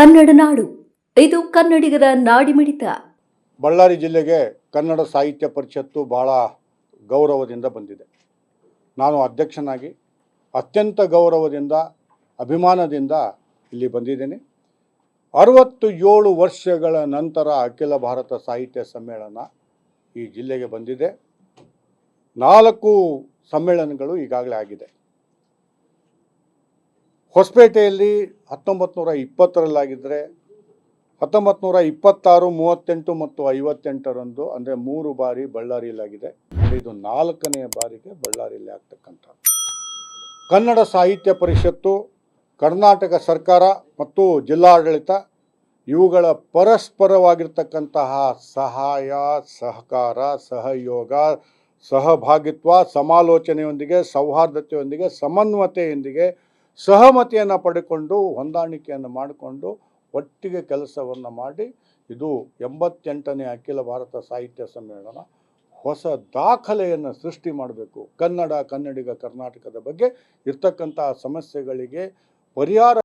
ಕನ್ನಡ ನಾಡು. ಇದು ಕನ್ನಡಿಗರ ನಾಡಿಮಿಡಿತ. ಬಳ್ಳಾರಿ ಜಿಲ್ಲೆಗೆ ಕನ್ನಡ ಸಾಹಿತ್ಯ ಪರಿಷತ್ತು ಬಹಳ ಗೌರವದಿಂದ ಬಂದಿದೆ. ನಾನು ಅಧ್ಯಕ್ಷನಾಗಿ ಅತ್ಯಂತ ಗೌರವದಿಂದ, ಅಭಿಮಾನದಿಂದ ಇಲ್ಲಿ ಬಂದಿದ್ದೇನೆ. ಅರವತ್ತು ಏಳು ವರ್ಷಗಳ ನಂತರ ಅಖಿಲ ಭಾರತ ಸಾಹಿತ್ಯ ಸಮ್ಮೇಳನ ಈ ಜಿಲ್ಲೆಗೆ ಬಂದಿದೆ. ನಾಲ್ಕು ಸಮ್ಮೇಳನಗಳು ಈಗಾಗಲೇ ಆಗಿದೆ. ಹೊಸಪೇಟೆಯಲ್ಲಿ ಹತ್ತೊಂಬತ್ತು ನೂರ ಇಪ್ಪತ್ತರಲ್ಲಾಗಿದ್ದರೆ ಹತ್ತೊಂಬತ್ತು ನೂರ ಇಪ್ಪತ್ತಾರು, ಮೂವತ್ತೆಂಟು ಮತ್ತು ಐವತ್ತೆಂಟರಂದು ಅಂದರೆ ಮೂರು ಬಾರಿ ಬಳ್ಳಾರಿಯಲ್ಲಾಗಿದೆ. ಇದು ನಾಲ್ಕನೆಯ ಬಾರಿಗೆ ಬಳ್ಳಾರಿಯಲ್ಲಿ ಆಗ್ತಕ್ಕಂಥ ಕನ್ನಡ ಸಾಹಿತ್ಯ ಪರಿಷತ್ತು, ಕರ್ನಾಟಕ ಸರ್ಕಾರ ಮತ್ತು ಜಿಲ್ಲಾಡಳಿತ ಇವುಗಳ ಪರಸ್ಪರವಾಗಿರ್ತಕ್ಕಂತಹ ಸಹಾಯ, ಸಹಕಾರ, ಸಹಯೋಗ, ಸಹಭಾಗಿತ್ವ, ಸಮಾಲೋಚನೆಯೊಂದಿಗೆ, ಸೌಹಾರ್ದತೆಯೊಂದಿಗೆ ಸಮನ್ವತೆಯೊಂದಿಗೆ ಸಹಮತಿಯನ್ನು ಪಡೆಕೊಂಡು, ಹೊಂದಾಣಿಕೆಯನ್ನು ಮಾಡಿಕೊಂಡು ಒಟ್ಟಿಗೆ ಕೆಲಸವನ್ನು ಮಾಡಿ ಇದು ಎಂಬತ್ತೆಂಟನೇ ಅಖಿಲ ಭಾರತ ಸಾಹಿತ್ಯ ಸಮ್ಮೇಳನ ಹೊಸ ದಾಖಲೆಯನ್ನು ಸೃಷ್ಟಿ ಮಾಡಬೇಕು. ಕನ್ನಡ, ಕನ್ನಡಿಗ, ಕರ್ನಾಟಕದ ಬಗ್ಗೆ ಇರ್ತಕ್ಕಂಥ ಸಮಸ್ಯೆಗಳಿಗೆ ಪರಿಹಾರ